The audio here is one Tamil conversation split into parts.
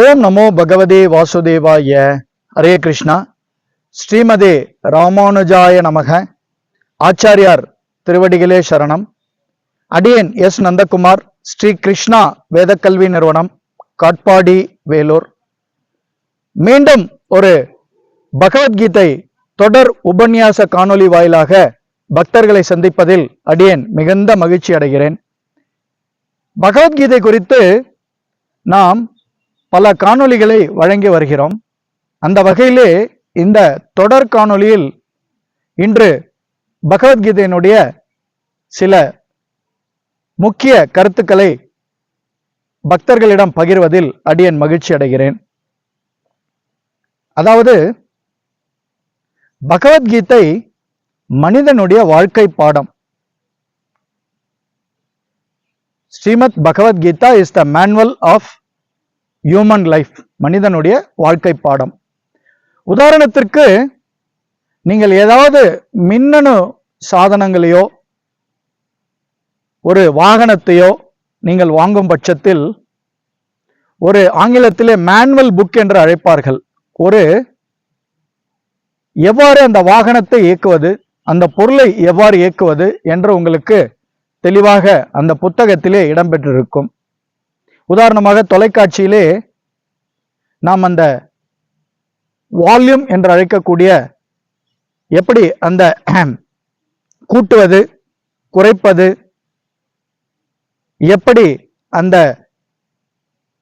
ஓம் நமோ பகவதே வாசுதேவாய ஹரே கிருஷ்ணா. ஸ்ரீமதே ராமானுஜாய நமக. ஆச்சாரியார் திருவடிகளே சரணம். அடியன் எஸ் நந்தகுமார் ஸ்ரீ கிருஷ்ணா வேதக்கல்வி நிறுவனம் காட்பாடி வேலூர். மீண்டும் ஒரு பகவத்கீதை தொடர் உபன்யாச காணொளி வாயிலாக பக்தர்களை சந்திப்பதில் அடியேன் மிகுந்த மகிழ்ச்சி அடைகிறேன். பகவத்கீதை குறித்து நாம் பல காணொளிகளை வழங்கி வருகிறோம். அந்த வகையிலே இந்த தொடர் காணொளியில் இன்று பகவத்கீதையினுடைய சில முக்கிய கருத்துக்களை பக்தர்களிடம் பகிர்வதில் அடியேன் மகிழ்ச்சி அடைகிறேன். அதாவது பகவத்கீதை மனிதனுடைய வாழ்க்கை பாடம். Srimad Bhagavad Gita is the manual of human life மனிதனுடைய வாழ்க்கை பாடம். உதாரணத்திற்கு நீங்கள் ஏதாவது மின்னணு சாதனங்களையோ ஒரு வாகனத்தையோ நீங்கள் வாங்கும் பட்சத்தில் ஒரு ஆங்கிலத்திலே மேனுவல் புக் என்று அழைப்பார்கள். ஒரு எவ்வாறு அந்த வாகனத்தை இயக்குவது அந்த பொருளை எவ்வாறு இயக்குவது என்று உங்களுக்கு தெளிவாக அந்த புத்தகத்திலே இடம்பெற்றிருக்கும். உதாரணமாக தொலைக்காட்சியிலே நாம் அந்த வால்யூம் என்று அழைக்கக்கூடிய எப்படி அந்த கூட்டுவது குறைப்பது எப்படி அந்த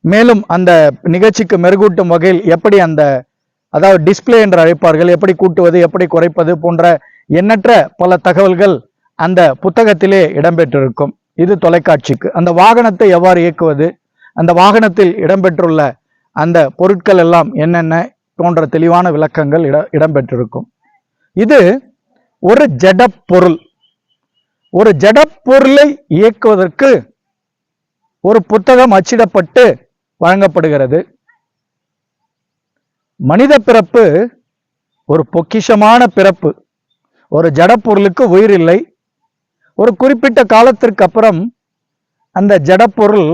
மேலும் அந்த நிகழ்ச்சிக்கு மெருகூட்டும் வகையில் எப்படி அந்த அதாவது டிஸ்பிளே என்று அழைப்பார்கள் எப்படி கூட்டுவது எப்படி குறைப்பது போன்ற எண்ணற்ற பல தகவல்கள் அந்த புத்தகத்திலே இடம்பெற்றிருக்கும். இது தொலைக்காட்சிக்கு. அந்த வாகனத்தை எவ்வாறு இயக்குவது? அந்த வாகனத்தில் இடம்பெற்றுள்ள அந்த பொருட்கள் எல்லாம் என்னென்ன போன்ற தெளிவான விளக்கங்கள் இட இடம்பெற்றிருக்கும். இது ஒரு ஜடப்பொருள் ஒரு ஜடப்பொருளை இயக்குவதற்கு ஒரு புத்தகம் அச்சிடப்பட்டு வழங்கப்படுகிறது. மனித பிறப்பு ஒரு பொக்கிஷமான பிறப்பு. ஒரு ஜட பொருளுக்கு உயிர் இல்லை. ஒரு குறிப்பிட்ட காலத்திற்கு அப்புறம் அந்த ஜடப்பொருள்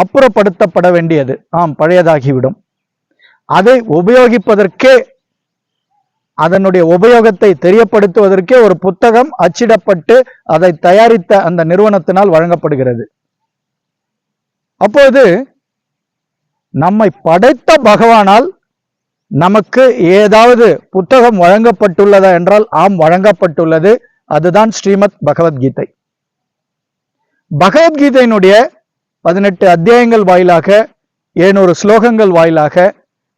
அப்புறப்படுத்தப்பட வேண்டியது. ஆம் பழையதாகிவிடும். அதை உபயோகிப்பதற்கே அதனுடைய உபயோகத்தை தெரியப்படுத்துவதற்கே ஒரு புத்தகம் அச்சிடப்பட்டு அதை தயாரித்த அந்த நிறுவனத்தினால் வழங்கப்படுகிறது. அப்போது நம்மை படைத்த பகவானால் நமக்கு ஏதாவது புத்தகம் வழங்கப்பட்டுள்ளதா என்றால் ஆம் வழங்கப்பட்டுள்ளது. அதுதான் ஸ்ரீமத் பகவத்கீதை பகவத்கீதையினுடைய பதினெட்டு அத்தியாயங்கள் வாயிலாக ஏனொரு ஸ்லோகங்கள் வாயிலாக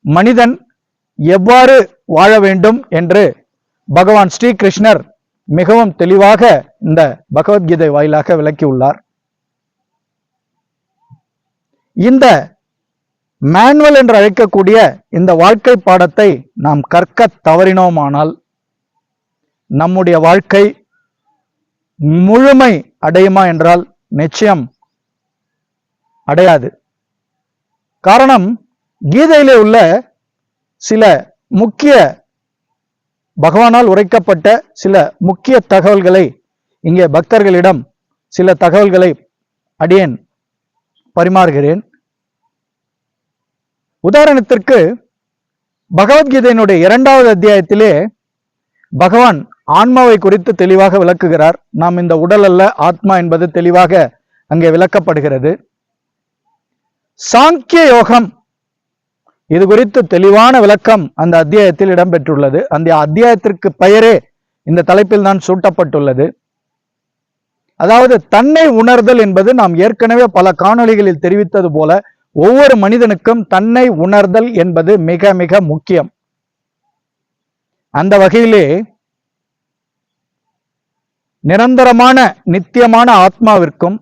மனிதன் எவ்வாறு வாழ வேண்டும் என்று பகவான் ஸ்ரீகிருஷ்ணர் மிகவும் தெளிவாக இந்த பகவத்கீதை வாயிலாக விளக்கியுள்ளார். இந்த மேனுவல் என்று அழைக்கக்கூடிய இந்த வாழ்க்கை பாடத்தை நாம் கற்க தவறினோமானால் நம்முடைய வாழ்க்கை முழுமை அடையுமா என்றால் நிச்சயம் அடையாது. காரணம் கீதையிலே உள்ள சில முக்கிய பகவானால் உரைக்கப்பட்ட சில முக்கிய தகவல்களை இங்கே பக்தர்களிடம் சில தகவல்களை அடியேன் பரிமாறுகிறேன். உதாரணத்திற்கு பகவத்கீதையினுடைய இரண்டாவது அத்தியாயத்திலே பகவான் ஆன்மாவை குறித்து தெளிவாக விளக்குகிறார். நாம் இந்த உடல் அல்ல ஆத்மா என்பது தெளிவாக அங்கே விளக்கப்படுகிறது. சாங்கிய யோகம். இது குறித்து தெளிவான விளக்கம் அந்த அத்தியாயத்தில் இடம்பெற்றுள்ளது. அந்த அத்தியாயத்திற்கு பெயரே இந்த தலைப்பில் தான் சூட்டப்பட்டுள்ளது. அதாவது தன்னை உணர்தல் என்பது நாம் ஏற்கனவே பல காணொளிகளில் தெரிவித்தது போல ஒவ்வொரு மனிதனுக்கும் தன்னை உணர்தல் என்பது மிக மிக முக்கியம். அந்த வகையிலே நிரந்தரமான நித்தியமான ஆத்மாவிற்கும்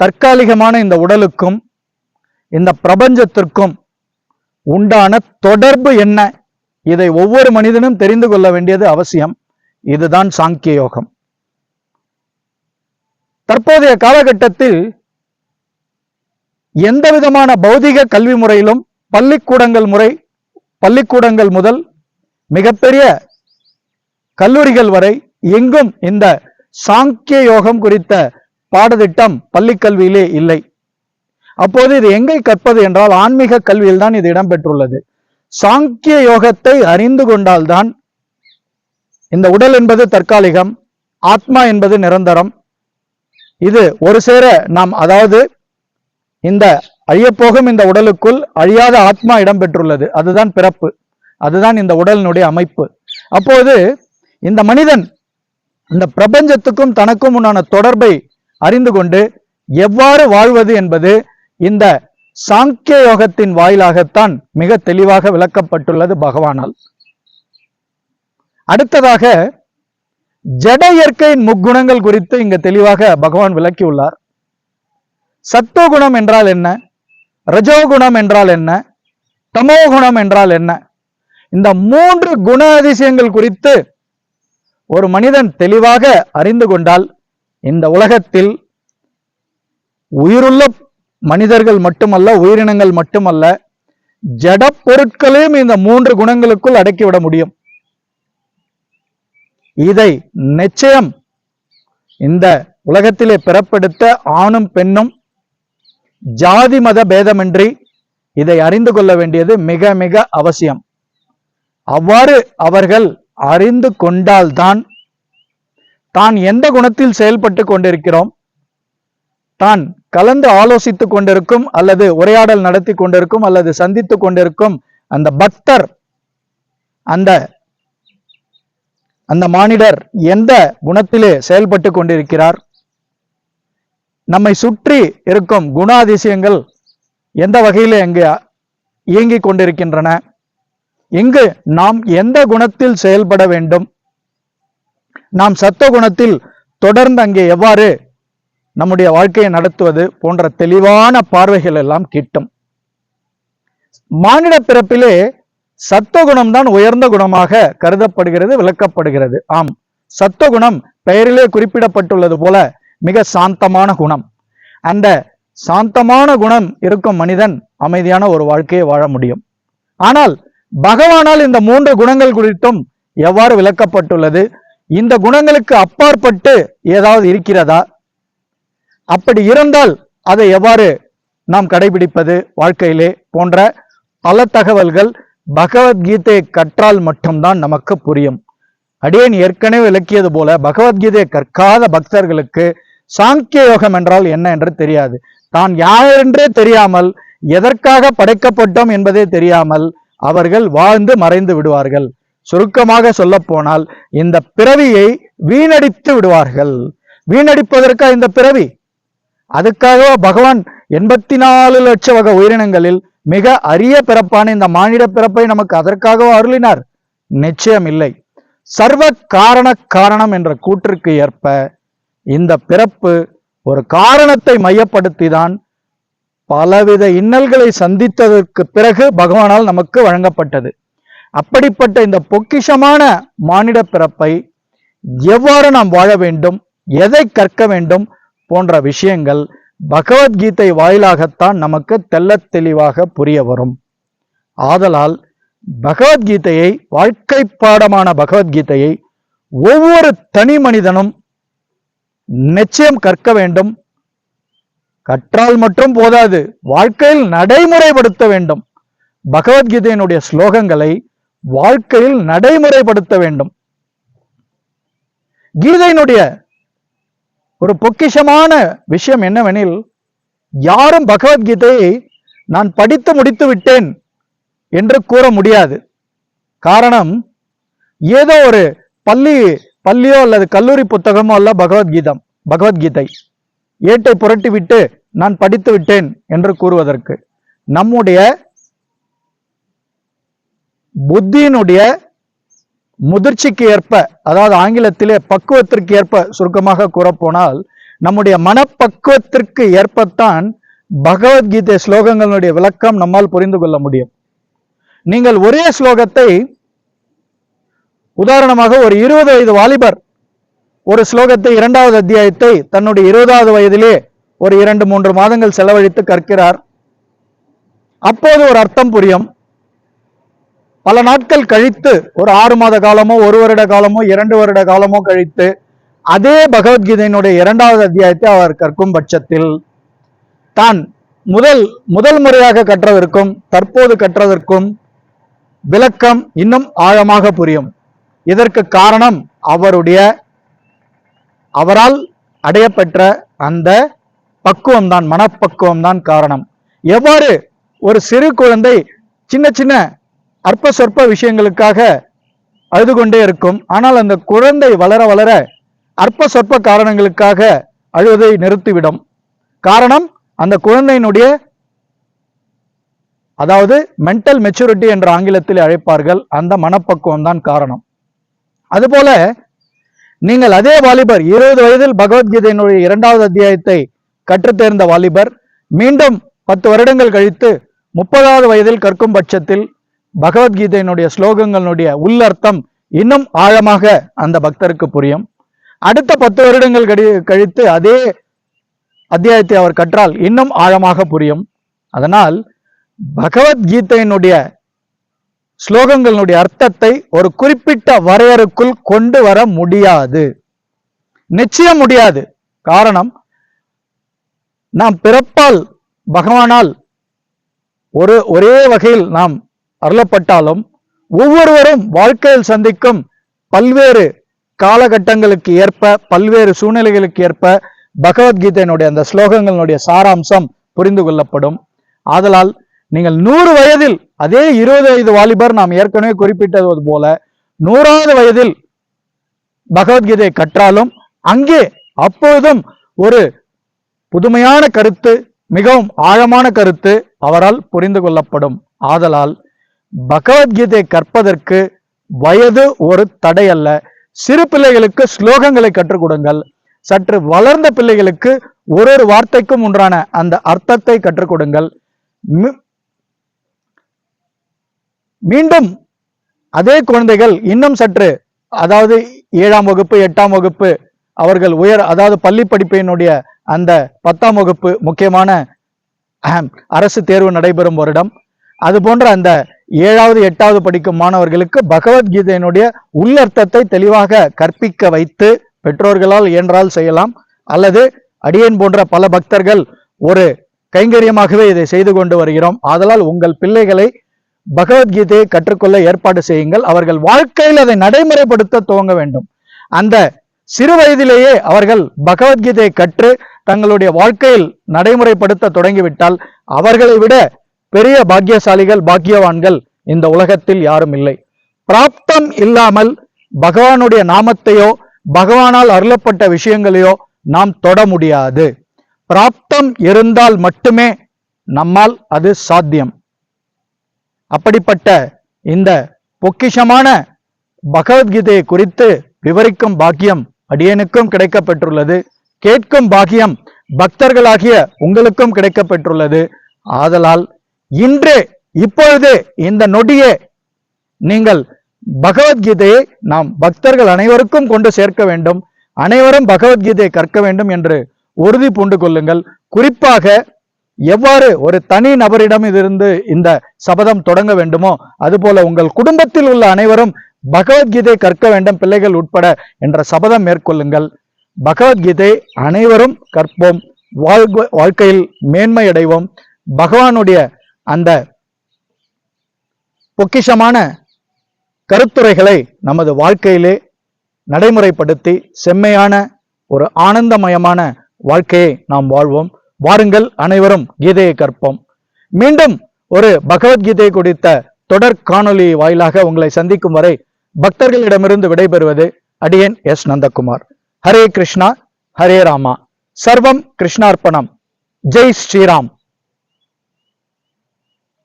தற்காலிகமான இந்த உடலுக்கும் இந்த பிரபஞ்சத்திற்கும் உண்டான தொடர்பு என்ன? இதை ஒவ்வொரு மனிதனும் தெரிந்து கொள்ள வேண்டியது அவசியம். இதுதான் சாங்கிய யோகம் தற்போதைய காலகட்டத்தில் எந்த விதமான பௌதிக கல்வி முறையிலும் பள்ளிக்கூடங்கள் முறை பள்ளிக்கூடங்கள் முதல் மிகப்பெரிய கல்லூரிகள் வரை எங்கும் இந்த சாங்கிய யோகம் குறித்த பாடத்திட்டம் பள்ளிக்கல்வியிலே இல்லை. அப்போது இது எங்கே கற்பது என்றால் ஆன்மீக கல்வியில் தான் இது இடம்பெற்றுள்ளது. சாங்கிய யோகத்தை அறிந்து கொண்டால்தான் இந்த உடல் என்பது தற்காலிகம் ஆத்மா என்பது நிரந்தரம். இது ஒரு சேர நாம் அதாவது இந்த அழியப்போகும் இந்த உடலுக்குள் அழியாத ஆத்மா இடம்பெற்றுள்ளது. அதுதான் பிறப்பு. அதுதான் இந்த உடலினுடைய அமைப்பு. அப்போது இந்த மனிதன் இந்த பிரபஞ்சத்துக்கும் தனக்கும் உண்டான தொடர்பை அறிந்து கொண்டு எவ்வாறு வாழ்வது என்பது இந்த சாங்கிய யோகத்தின் வாயிலாகத்தான் மிக தெளிவாக விளக்கப்பட்டுள்ளது பகவானால். அடுத்ததாக ஜட இயற்கையின் முக்குணங்கள் குறித்து இங்க தெளிவாக பகவான் விளக்கியுள்ளார். சத்துவகுணம் என்றால் என்ன? ரஜோகுணம் என்றால் என்ன? தமோகுணம் என்றால் என்ன? இந்த மூன்று குண அதிசயங்கள் குறித்து ஒரு மனிதன் தெளிவாக அறிந்து கொண்டால் இந்த உலகத்தில் உயிருள்ள மனிதர்கள் மட்டுமல்ல உயிரினங்கள் மட்டுமல்ல ஜட பொருட்களையும் இந்த மூன்று குணங்களுக்குள் அடக்கிவிட முடியும். இதை நிச்சயம் இந்த உலகத்திலே பிறப்பெடுத்த ஆணும் பெண்ணும் ஜாதி மத பேதமின்றி இதை அறிந்து கொள்ள வேண்டியது மிக மிக அவசியம். அவ்வாறு அவர்கள் அறிந்து கொண்டால்தான் தான் எந்த குணத்தில் செயல்பட்டு கொண்டிருக்கிறோம் தான் கலந்து ஆலோசித்துக் கொண்டிருக்கும் அல்லது உரையாடல் நடத்தி கொண்டிருக்கும் அல்லது சந்தித்துக் கொண்டிருக்கும் அந்த பக்தர் அந்த அந்த மானிடர் எந்த குணத்திலே செயல்பட்டு கொண்டிருக்கிறார்? நம்மை சுற்றி இருக்கும் குணாதிசயங்கள் எந்த வகையில் அங்கு இயங்கிக் கொண்டிருக்கின்றன? இங்கு நாம் எந்த குணத்தில் செயல்பட வேண்டும்? நாம் சத்த குணத்தில் தொடர்ந்து அங்கே எவ்வாறு நம்முடைய வாழ்க்கையை நடத்துவது போன்ற தெளிவான பார்வைகள் எல்லாம் கிட்டும். மானிட பிறப்பிலே சத்துவகுணம் தான் உயர்ந்த குணமாக கருதப்படுகிறது விளக்கப்படுகிறது. ஆம் சத்துவகுணம் பெயரிலே குறிப்பிடப்பட்டுள்ளது போல மிக சாந்தமான குணம். அந்த சாந்தமான குணம் இருக்கும் மனிதன் அமைதியான ஒரு வாழ்க்கையை வாழ முடியும். ஆனால் பகவானால் இந்த மூன்று குணங்கள் குறித்தும் எவ்வாறு விளக்கப்பட்டுள்ளது? இந்த குணங்களுக்கு அப்பாற்பட்டு ஏதாவது இருக்கிறதா? அப்படி இருந்தால் அதை எவ்வாறு நாம் கடைபிடிப்பது வாழ்க்கையிலே போன்ற பல தகவல்கள் பகவத்கீதையை கற்றால் மட்டும்தான் நமக்கு புரியும். அடியேன் ஏற்கனவே விளக்கியது போல பகவத்கீதையை கற்காத பக்தர்களுக்கு சாங்கிய யோகம் என்றால் என்ன என்று தெரியாது. தான் யார் என்றே தெரியாமல் எதற்காக படைக்கப்பட்டோம் என்பதே தெரியாமல் அவர்கள் வாழ்ந்து மறைந்து விடுவார்கள். சுருக்கமாக சொல்ல போனால் இந்த பிறவியை வீணடித்து விடுவார்கள். வீணடிப்பதற்கா இந்த பிறவி? அதுக்காக பகவான் எண்பத்தி நாலு லட்ச வகை உயிரினங்களில் மிக அரிய பிறப்பான இந்த மானிட பிறப்பை நமக்கு அதற்காக அருளினார்? நிச்சயம் இல்லை சர்வ காரண காரணம் என்ற கூற்றுக்கு ஏற்ப இந்த பிறப்பு ஒரு காரணத்தை மையப்படுத்தி தான் பலவித இன்னல்களை சந்தித்ததற்கு பிறகு பகவானால் நமக்கு வழங்கப்பட்டது. அப்படிப்பட்ட இந்த பொக்கிஷமான மானிட பிறப்பை எவ்வாறு நாம் வாழ வேண்டும் எதை கற்க வேண்டும் போன்ற விஷயங்கள் பகவத்கீதை வாயிலாகத்தான் நமக்கு தெல்ல தெளிவாக புரிய வரும். ஆதலால் பகவத்கீதையை வாழ்க்கை பாடமான பகவத்கீதையை ஒவ்வொரு தனி மனிதனும் நிச்சயம் கற்க வேண்டும். கற்றால் மட்டும் போதாது வாழ்க்கையில் நடைமுறைப்படுத்த வேண்டும். பகவத்கீதையினுடைய ஸ்லோகங்களை வாழ்க்கையில் நடைமுறைப்படுத்த வேண்டும். கீதையினுடைய ஒரு பொக்கிஷமான விஷயம் என்னவெனில் யாரும் பகவத்கீதையை நான் படித்து முடித்து விட்டேன் என்று கூற முடியாது. காரணம் ஏதோ ஒரு பள்ளி பள்ளியோ அல்லது கல்லூரி புத்தகமோ அல்ல பகவத்கீதம் பகவத்கீதை. ஏட்டை புரட்டி விட்டு நான் படித்து விட்டேன் என்று கூறுவதற்கு. நம்முடைய புத்தியினுடைய முதிர்ச்சிக்கு ஏற்ப அதாவது ஆங்கிலத்திலே பக்குவத்திற்கு ஏற்ப சுருக்கமாக கூறப்போனால் நம்முடைய மனப்பக்குவத்திற்கு ஏற்பத்தான் பகவத்கீதை ஸ்லோகங்களுடைய விளக்கம் நம்மால் புரிந்து கொள்ள முடியும். நீங்கள் ஒரே ஸ்லோகத்தை உதாரணமாக ஒரு இருபது வயது வாலிபர் ஒரு ஸ்லோகத்தை இரண்டாவது அத்தியாயத்தை தன்னுடைய இருபதாவது வயதிலே ஒரு இரண்டு மூன்று மாதங்கள் செலவழித்து கற்கிறார். அப்போது ஒரு அர்த்தம் புரியும். பல நாட்கள் கழித்து ஒரு ஆறு மாத காலமோ ஒரு வருட காலமோ இரண்டு வருட காலமோ கழித்து அதே பகவத்கீதையினுடைய இரண்டாவது அத்தியாயத்தை அவர் கற்கும் பட்சத்தில் தான் முதல் முதல் முறையாக கற்றதற்கும் தற்போது கற்றதற்கும் விளக்கம் இன்னும் ஆழமாக புரியும். இதற்கு காரணம் அவருடைய அவரால் அடையப்பெற்ற அந்த பக்குவம் தான் மனப்பக்குவம் தான் காரணம். எவ்வாறு ஒரு சிறு குழந்தை சின்ன சின்ன அற்ப சொற்ப விஷயங்களுக்காக அழுது கொண்டே இருக்கும். ஆனால் அந்த குழந்தை வளர வளர அற்ப சொற்ப காரணங்களுக்காக அழுவதை நிறுத்திவிடும். காரணம் அந்த குழந்தையினுடைய அதாவது மென்டல் மெச்சூரிட்டி என்ற ஆங்கிலத்தில் அழைப்பார்கள். அந்த மனப்பக்குவம் தான் காரணம். அதுபோல நீங்கள் அதே வாலிபர் இருபது வயதில் பகவத்கீதையினுடைய இரண்டாவது அத்தியாயத்தை கற்றுத் தேர்ந்த வாலிபர் மீண்டும் பத்து வருடங்கள் கழித்து முப்பதாவது வயதில் கற்கும் பட்சத்தில் பகவத்கீதையினுடைய ஸ்லோகங்களுடைய உள்ளர்த்தம் இன்னும் ஆழமாக அந்த பக்தருக்கு புரியும். அடுத்த பத்து வருடங்கள் கடி கழித்து அதே அத்தியாயத்தை அவர் கற்றால் இன்னும் ஆழமாக புரியும். அதனால் பகவத்கீதையினுடைய ஸ்லோகங்களுடைய அர்த்தத்தை ஒரு குறிப்பிட்ட வரையறுக்குள் கொண்டு வர முடியாது. நிச்சயம் முடியாது. காரணம் நாம் பிறப்பால் பகவானால் ஒரு ஒரே வகையில் நாம் அருளப்பட்டாலும் ஒவ்வொருவரும் வாழ்க்கையில் சந்திக்கும் பல்வேறு காலகட்டங்களுக்கு ஏற்ப பல்வேறு சூழ்நிலைகளுக்கு ஏற்ப பகவத்கீதையினுடைய அந்த ஸ்லோகங்களினுடைய சாராம்சம் புரிந்து கொள்ளப்படும். ஆதலால் நீங்கள் நூறு வயதில் அதே இருபது வயது வாலிபர் நாம் ஏற்கனவே குறிப்பிட்டது போல நூறாவது வயதில் பகவத்கீதை கற்றாலும் அங்கே அப்பொழுதும் ஒரு புதுமையான கருத்து மிகவும் ஆழமான கருத்து அவரால் புரிந்து கொள்ளப்படும். ஆதலால் பகவத்கீதை கற்பதற்கு வயது ஒரு தடை அல்ல. சிறு பிள்ளைகளுக்கு ஸ்லோகங்களை கற்றுக் கொடுங்கள். சற்று வளர்ந்த பிள்ளைகளுக்கு ஒரு ஒரு வார்த்தைக்கும் உண்டான அந்த அர்த்தத்தை கற்றுக் கொடுங்கள். மீண்டும் அதே குழந்தைகள் இன்னும் சற்று அதாவது ஏழாம் வகுப்பு எட்டாம் வகுப்பு அவர்கள் உயர் அதாவது பள்ளி படிப்பினுடைய அந்த பத்தாம் வகுப்பு முக்கியமான அரசு தேர்வு நடைபெறும் வருடம். அது போன்ற அந்த ஏழாவது எட்டாவது படிக்கும் மாணவர்களுக்கு பகவத்கீதையினுடைய உள்ளர்த்தத்தை தெளிவாக கற்பிக்க வைத்து பெற்றோர்களால் இயன்றால் செய்யலாம். அல்லது அடியன் போன்ற பல பக்தர்கள் ஒரு கைங்கரியமாகவே இதை செய்து கொண்டு வருகிறோம். ஆதலால் உங்கள் பிள்ளைகளை பகவத்கீதையை கற்றுக்கொள்ள ஏற்பாடு செய்யுங்கள். அவர்கள் வாழ்க்கையில் அதை நடைமுறைப்படுத்த துவங்க வேண்டும். அந்த சிறு வயதிலேயே அவர்கள் பகவத்கீதையை கற்று தங்களுடைய வாழ்க்கையில் நடைமுறைப்படுத்த தொடங்கிவிட்டால் அவர்களை விட பெரிய பாக்கியசாலிகள் பாக்கியவான்கள் இந்த உலகத்தில் யாரும் இல்லை. பிராப்தம் இல்லாமல் பகவானுடைய நாமத்தையோ பகவானால் அருளப்பட்ட விஷயங்களையோ நாம் தொட முடியாது. பிராப்தம் இருந்தால் மட்டுமே நம்மால் அது சாத்தியம். அப்படிப்பட்ட இந்த பொக்கிஷமான பகவத்கீதையை குறித்து விவரிக்கும் பாக்கியம் அடியனுக்கும் கிடைக்கப்பெற்றுள்ளது. கேட்கும் பாக்கியம் பக்தர்களாகிய உங்களுக்கும் கிடைக்கப்பெற்றுள்ளது. ஆதலால் இன்று இப்பொழுது இந்த நொடியே நீங்கள் பகவத்கீதையை நாம் பக்தர்கள் அனைவருக்கும் கொண்டு சேர்க்க வேண்டும். அனைவரும் பகவத்கீதையை கற்க வேண்டும் என்று உறுதி பூண்டு கொள்ளுங்கள். குறிப்பாக எவ்வாறு ஒரு தனி நபரிடம் இருந்து இந்த சபதம் தொடங்க வேண்டுமோ அதுபோல உங்கள் குடும்பத்தில் உள்ள அனைவரும் பகவத்கீதை கற்க வேண்டும் பிள்ளைகள் உட்பட என்ற சபதம் மேற்கொள்ளுங்கள். பகவத்கீதை அனைவரும் கற்போம். வாழ்க்கையில் மேன்மை அடைவோம் பகவானுடைய அந்த பொக்கிஷமான கருத்துரைகளை நமது வாழ்க்கையிலே நடைமுறைப்படுத்தி செம்மையான ஒரு ஆனந்தமயமான வாழ்க்கையை நாம் வாழ்வோம். வாருங்கள் அனைவரும் கீதையை கற்போம். மீண்டும் ஒரு பகவத்கீதை குறித்த தொடர் காணொலி வாயிலாக உங்களை சந்திக்கும் வரை பக்தர்களிடமிருந்து விடைபெறுவது அடியேன் எஸ் நந்தகுமார். ஹரே கிருஷ்ணா ஹரே ராமா. சர்வம் கிருஷ்ணார்ப்பணம். ஜெய் ஸ்ரீராம்.